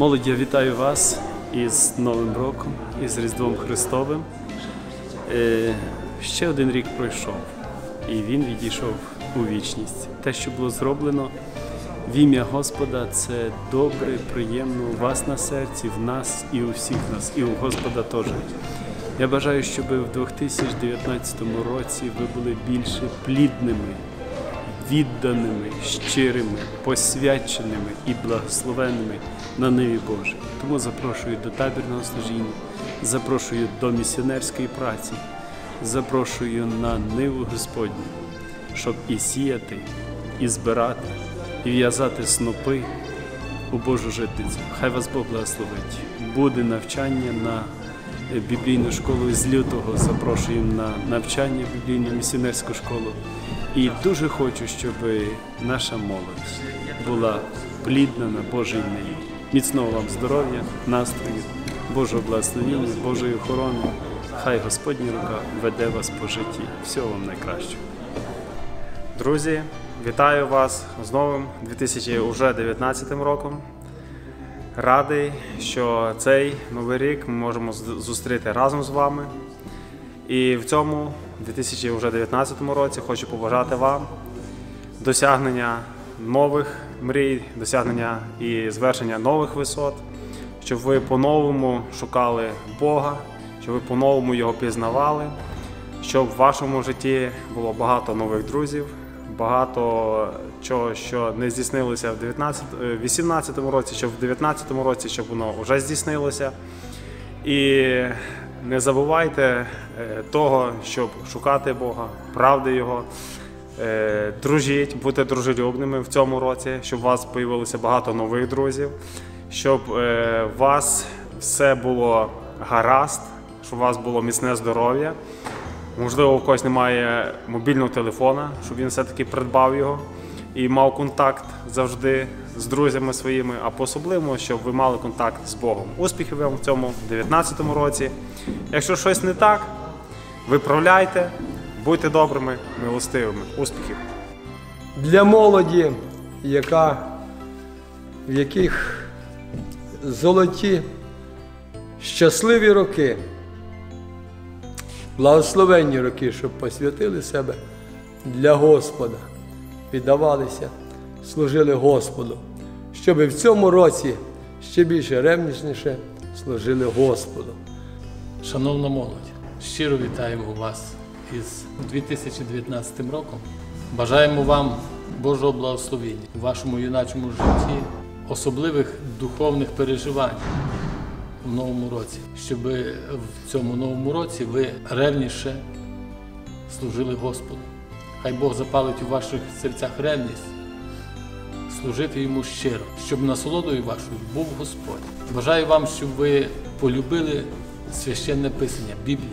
Молодь, я вітаю вас із Новим роком, із Різдвом Христовим. Е, Ще один рік пройшов, і він відійшов у вічність. Те, що було зроблено в ім'я Господа, це добре, приємно у вас на серці, в нас і у всіх нас, і у Господа теж. Я бажаю, щоб в 2019 році ви були більше плідними, відданими, щирими, посвяченими і благословенними на ниві Божій. Тому запрошую до табірного служіння, запрошую до місіонерської праці, запрошую на ниву Господню, щоб і сіяти, і збирати, і в'язати снопи у Божу житницю. Хай вас Бог благословить. Буде навчання на біблійну школу з лютого. Запрошуємо на навчання в біблійну місіонерську школу. І дуже хочу, щоб наша молодь була плідна на Божій ниві. Міцного вам здоров'я, настрою, Божого благословіння, Божої охорони. Хай Господня рука веде вас по житті. Всього вам найкращого. Друзі, вітаю вас з новим 2019 роком. Радий, що цей новий рік ми можемо зустріти разом з вами. І в цьому 2019 році хочу побажати вам досягнення нових мрій, досягнення і звершення нових висот, щоб ви по-новому шукали Бога, щоб ви по-новому його пізнавали, щоб в вашому житті було багато нових друзів, багато чого, що не здійснилося в 19, е, 18 році, щоб в 19 році, щоб воно вже здійснилося. І не забувайте е, того, щоб шукати Бога, правди Його. Е, Дружіть, бути дружелюбними в цьому році, щоб у вас з'явилося багато нових друзів, щоб е, у вас все було гаразд, щоб у вас було міцне здоров'я. Можливо, у когось немає мобільного телефона, щоб він все-таки придбав його і мав контакт завжди з друзями своїми, а по-особливо, щоб ви мали контакт з Богом. Успіхів вам в цьому 2019 році. Якщо щось не так, виправляйте, будьте добрими, милостивими. Успіхів! для молоді, яка, в яких золоті, щасливі роки, благословенні роки, щоб посвятили себе для Господа, віддавалися, служили Господу, щоб в цьому році ще більше ревнічніше служили Господу. Шановна молодь, щиро вітаємо вас із 2019 роком. Бажаємо вам Божого благословення у вашому юначому житті, особливих духовних переживань в новому році, щоб в цьому новому році ви ревніше служили Господу. Хай Бог запалить у ваших серцях ревність, служити йому щиро, щоб насолодою вашою був Господь. Бажаю вам, щоб ви полюбили священне писання Біблію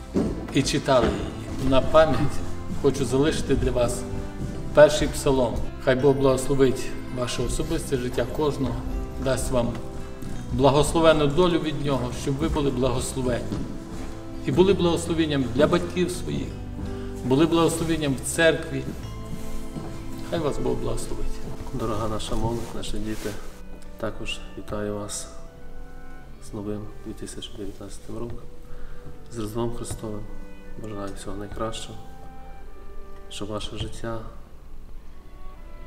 і читали її. На пам'ять хочу залишити для вас перший псалом. Хай Бог благословить ваше особисте життя кожного, дасть вам благословенну долю від нього, щоб ви були благословенні. І були благословенням для батьків своїх, були благословенням в церкві. Хай вас Бог благословить. Дорога наша молодь, наші діти, також вітаю вас з новим 2019 роком, з Різдвом Христовим. Бажаю всього найкращого, щоб ваше життя,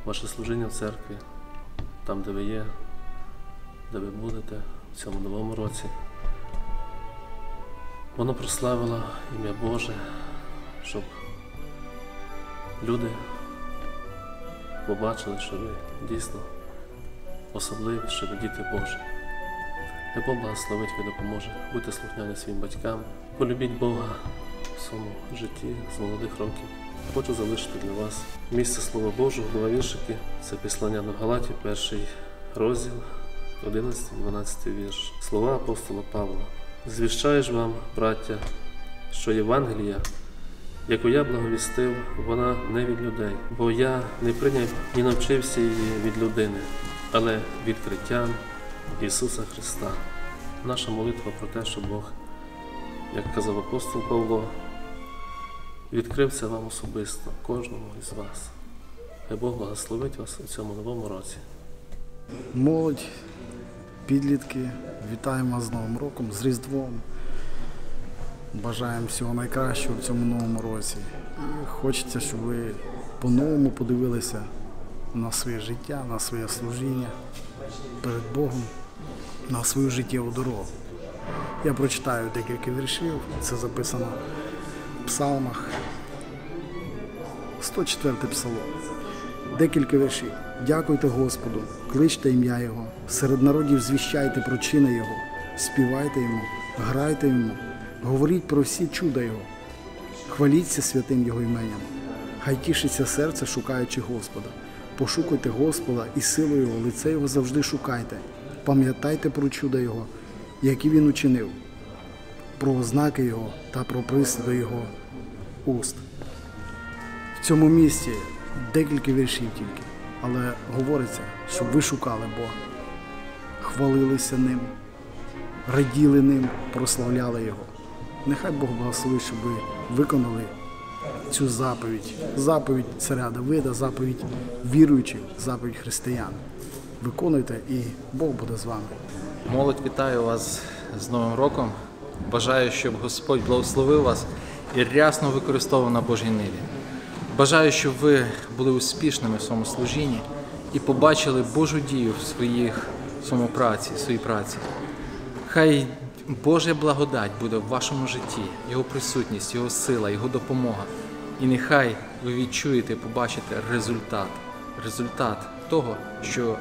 ваше служіння в церкві, там, де ви є, де ви будете в цьому новому році, воно прославило ім'я Боже, щоб люди побачили, що ви дійсно особливі, що ви діти Божі. Хай Бог благословить і допоможе. Будьте слухняні своїм батькам, полюбіть Бога в своєму житті з молодих років. Хочу залишити для вас місце Слова Божого, два віршики. Це післання до Галаті, перший розділ, 11-12 вірш. Слова апостола Павла. Звіщаєш вам, браття, що Євангелія яку я благовістив, вона не від людей, бо я не прийняв і навчився її від людини, але відкриттям Ісуса Христа. Наша молитва про те, що Бог, як казав апостол Павло, відкрив це вам особисто, кожному із вас. Хай Бог благословить вас у цьому новому році. молодь підлітки. Вітаємо вас з Новим роком, з Різдвом. Бажаємо всього найкращого в цьому новому році. І хочеться, щоб ви по-новому подивилися на своє життя, на своє служіння перед Богом, на свою життєву дорогу. Я прочитаю декілька віршів, це записано псалмах. 104 псалом. Декілька віршів. Дякуйте Господу, кличте ім'я Його, серед народів звіщайте про чини Його, співайте Йому, грайте Йому, говоріть про всі чуда Його, хваліться святим Його іменем. Хай тішиться серце, шукаючи Господа. Пошукайте Господа і силу Його, лице Його завжди шукайте. Пам'ятайте про чуда Його, які Він учинив, про ознаки Його та про присуди Його уст. В цьому місці декілька віршів тільки, але говориться, щоб ви шукали Бога, хвалилися ним, раділи ним, прославляли Його. Нехай Бог благословить, щоб ви виконали цю заповідь, заповідь царя Давида, заповідь віруючих, заповідь християн. Виконуйте і Бог буде з вами. Молодь вітаю вас з Новим роком. Бажаю, щоб Господь благословив вас і рясно використовував на Божій ниві. Бажаю, щоб ви були успішними в своєму служінні і побачили Божу дію в своїх в своєму праці, в своїй праці. Хай Божа благодать буде в вашому житті, Його присутність, Його сила, Його допомога. І нехай ви відчуєте побачите результат, результат того, що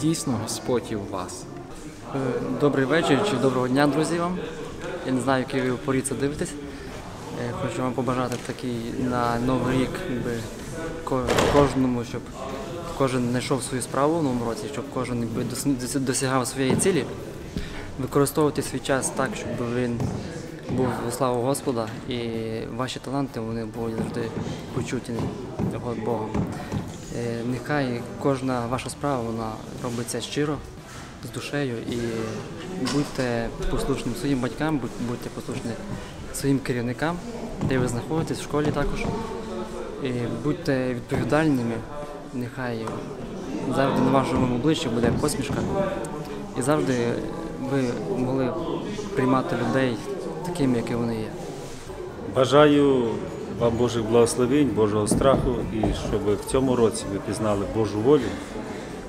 дійсно Господь є в вас. Е, Добрий вечір чи доброго дня, друзі вам. Я не знаю, який ви порі це дивитесь. Е, Хочу вам побажати такий на Новий рік, якби, кожному, щоб кожен знайшов свою справу в новому році, щоб кожен якби, дос- дос- досягав своєї цілі. Використовувати свій час так, щоб він був у славу Господа і ваші таланти вони були завжди почуті Богом. Е, Нехай кожна ваша справа вона робиться щиро, з душею і будьте послушним своїм батькам, будьте послушні своїм керівникам, де ви знаходитесь в школі також. І будьте відповідальними, нехай завжди на вашому обличчі буде посмішка. І завжди ви могли приймати людей такими, які вони є. Бажаю вам Божих благословень, Божого страху і щоб в цьому році ви пізнали Божу волю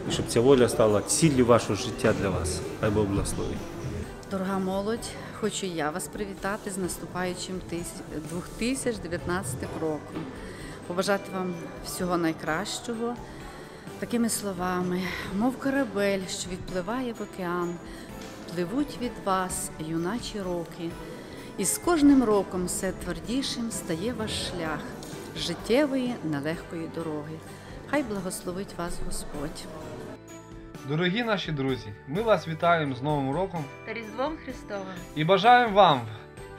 і щоб ця воля стала ціллю вашого життя для вас. Хай Бог благословить. Дорога молодь, хочу я вас привітати з наступаючим тис- 2019 роком. Побажати вам всього найкращого. Такими словами, мов корабель, що відпливає в океан, пливуть від вас юначі роки, і з кожним роком все твердішим стає ваш шлях життєвої нелегкої дороги. Хай благословить вас Господь. Дорогі наші друзі, ми вас вітаємо з Новим роком та Різдвом Христовим. і бажаємо вам,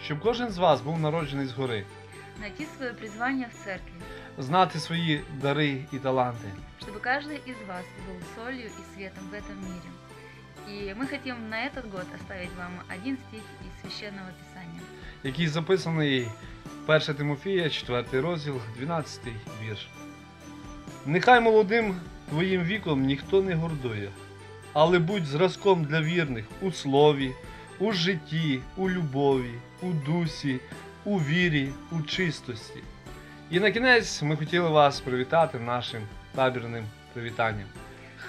щоб кожен з вас був народжений згори, Найти свое призвание в церкви, знати свої дари і таланти, чтобы каждый из вас был солью и светом в этом мире. И мы хотим на этот год оставить вам один стих из Священного Писания. який записаний 1 Тимофія, 4 розділ, 12 вірш. Нехай молодим твоїм віком ніхто не гордує, але будь зразком для вірних у слові, у житті, у любові, у дусі, у вірі, у чистості. І на кінець ми хотіли вас привітати нашим табірним привітанням.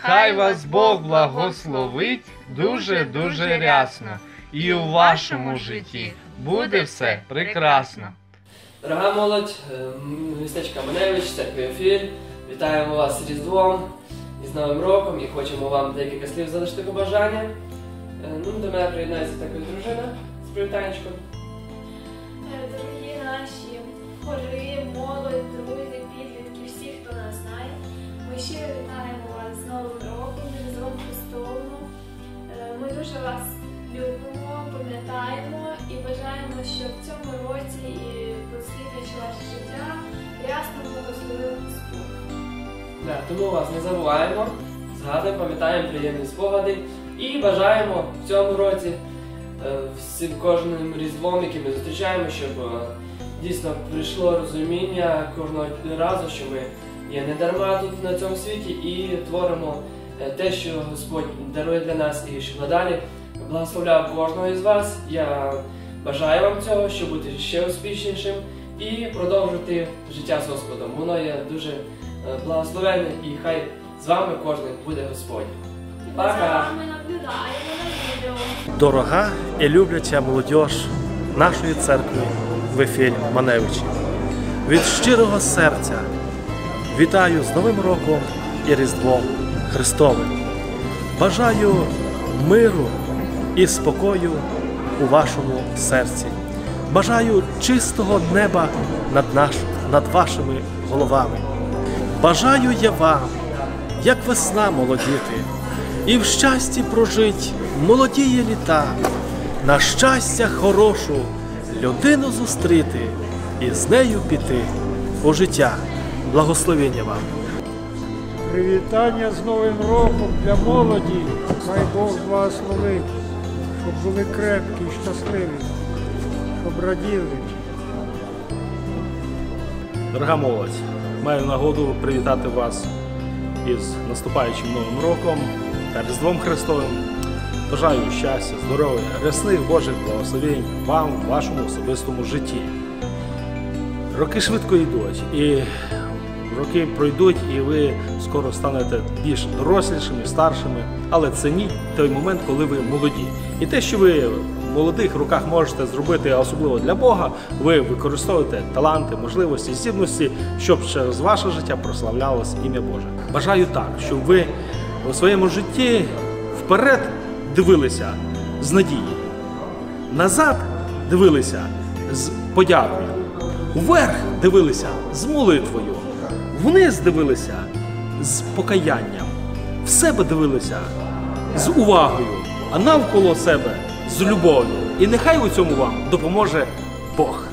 Хай вас Бог благословить дуже-дуже рясно, і у вашому житті буде все прекрасно. Дорога молодь, е, містечка Маневич, церкви Ефір. Вітаємо вас з Різдвом і з Новим роком і хочемо вам декілька слів залишити побажання. Е, Ну, до мене приєднається також дружина з привітаннячком. Дорогі наші хори, молодь, друзі, підлітки, всі, хто нас знає, ми щиро вітаємо вас з Новим роком, Різдвом Христовим. Е, Ми дуже вас любимо, пам'ятаємо і бажаємо, щоб в цьому році і прослідуючи ваше життя рясно благословив Господь. Да, тому вас не забуваємо, згадуємо, пам'ятаємо приємні спогади і бажаємо в цьому році е, всім кожним різдвом, який ми зустрічаємо, щоб е, дійсно прийшло розуміння кожного разу, що ми є не дарма тут на цьому світі і творимо е, те, що Господь дарує для нас, і щоб надалі благословляв кожного із вас. Я бажаю вам цього, щоб бути ще успішнішим і продовжувати життя з Господом. Воно є дуже е, благословенне, і хай з вами кожен буде Господь. Пока! Дорога і любляча молодь нашої церкви в ефірі Маневичі. Від щирого серця вітаю з Новим роком і Різдвом Христовим. Бажаю миру і спокою у вашому серці. Бажаю чистого неба над, наш, над вашими головами. Бажаю я вам, як весна молодіти, і в щасті прожить молодіє літа, на щастя хорошу людину зустріти і з нею піти у життя. Благословення вам! Привітання з Новим роком для молоді. Хай Бог благословить, щоб були крепкі, і щасливі, щоб раділи. Дорога молодь, маю нагоду привітати вас із наступаючим Новим роком та Різдвом Христовим. Бажаю щастя, здоров'я, рясних Божих благословень вам в вашому особистому житті. Роки швидко йдуть, і роки пройдуть, і ви скоро станете більш дорослішими, старшими, але цініть той момент, коли ви молоді. І те, що ви молодих руках можете зробити, особливо для Бога, ви використовуєте таланти, можливості, здібності, щоб через ваше життя прославлялось ім'я Боже. Бажаю так, щоб ви у своєму житті вперед дивилися з надією, назад дивилися з подякою, вверх дивилися з молитвою, вниз дивилися з покаянням, в себе дивилися з увагою, а навколо себе з любов'ю. І нехай у цьому вам допоможе Бог.